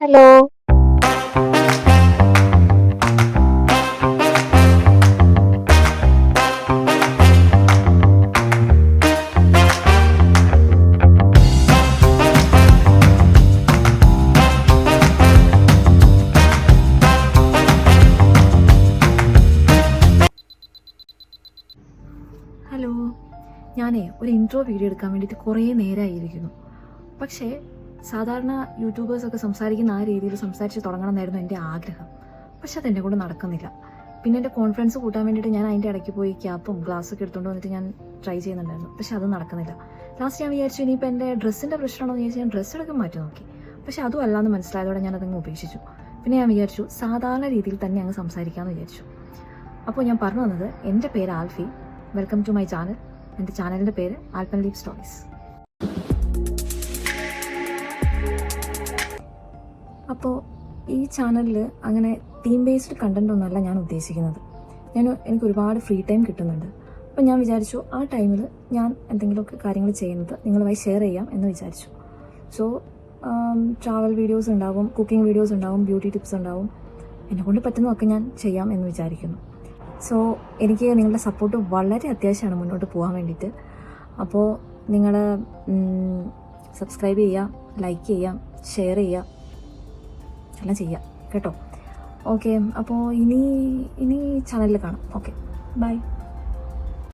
Hello hello. ഞാനേ ഒരു intro video എടുക്കാൻ വേണ്ടിയിട്ട് കുറേ നേരമായിരിക്കുന്നു പക്ഷേ സാധാരണ യൂട്യൂബേഴ്സൊക്കെ സംസാരിക്കുന്ന ആ രീതിയിൽ സംസാരിച്ച് തുടങ്ങണം എന്നായിരുന്നു എന്റെ ആഗ്രഹം. പക്ഷെ അതെന്റെ കൂടെ നടക്കുന്നില്ല. പിന്നെ എന്റെ കോൺഫിഡൻസ് കൂട്ടാൻ വേണ്ടിയിട്ട് ഞാൻ അതിന്റെ ഇടയ്ക്ക് പോയി ക്യാപ്പും ഗ്ലാസ്സൊക്കെ എടുത്തുകൊണ്ട് വന്നിട്ട് ഞാൻ ട്രൈ ചെയ്യുന്നുണ്ടായിരുന്നു. പക്ഷെ അത് നടക്കുന്നില്ല. ലാസ്റ്റ് ഞാൻ വിചാരിച്ചു ഇനിയിപ്പോൾ എന്റെ ഡ്രസ്സിന്റെ പ്രശ്നമാണോ എന്ന് ചോദിച്ചാൽ ഞാൻ ഡ്രസ്സ് എടുക്കാൻ മാറ്റി നോക്കി. പക്ഷെ അതും അല്ലാന്ന് മനസ്സിലായതോടെ ഞാൻ അതങ്ങ് ഉപേക്ഷിച്ചു. പിന്നെ ഞാൻ വിചാരിച്ചു സാധാരണ രീതിയിൽ തന്നെ അങ്ങ് സംസാരിക്കാമെന്ന് വിചാരിച്ചു. അപ്പോൾ ഞാൻ പറഞ്ഞു തന്നത് എന്റെ പേര് Alphy. Welcome to my channel എന്റെ ചാനലിന്റെ പേര് ആൽപ്പൻ ലീപ് സ്റ്റോറീസ്. അപ്പോൾ ഈ ചാനലിൽ അങ്ങനെ തീം ബേസ്ഡ് കണ്ടന്റ് ഒന്നല്ല ഞാൻ ഉദ്ദേശിക്കുന്നത്. ഞാൻ എനിക്ക് ഒരുപാട് ഫ്രീ ടൈം കിട്ടുന്നുണ്ട്. അപ്പോൾ ഞാൻ വിചാരിച്ചു ആ ടൈമിൽ ഞാൻ എന്തെങ്കിലുമൊക്കെ കാര്യങ്ങൾ ചെയ്യുന്നത് നിങ്ങളുമായി ഷെയർ ചെയ്യാം എന്ന് വിചാരിച്ചു. സോ ട്രാവൽ വീഡിയോസ് ഉണ്ടാവും കുക്കിംഗ് വീഡിയോസ് ഉണ്ടാവും ബ്യൂട്ടി ടിപ്സ് ഉണ്ടാവും. എന്നെ കൊണ്ട് പറ്റുന്നതൊക്കെ ഞാൻ ചെയ്യാം എന്ന് വിചാരിക്കുന്നു. സോ എനിക്ക് നിങ്ങളുടെ സപ്പോർട്ട് വളരെ അത്യാവശ്യമാണ് മുന്നോട്ട് പോകാൻ വേണ്ടിയിട്ട്. അപ്പോൾ നിങ്ങൾ സബ്സ്ക്രൈബ് ചെയ്യുക ലൈക്ക് ചെയ്യുക ഷെയർ ചെയ്യുക. എല്ലാം ചെയ്യുക കേട്ടോ? ഓക്കെ അപ്പോൾ ഇനി ഇനി ചാനലിൽ കാണാം. Okay bye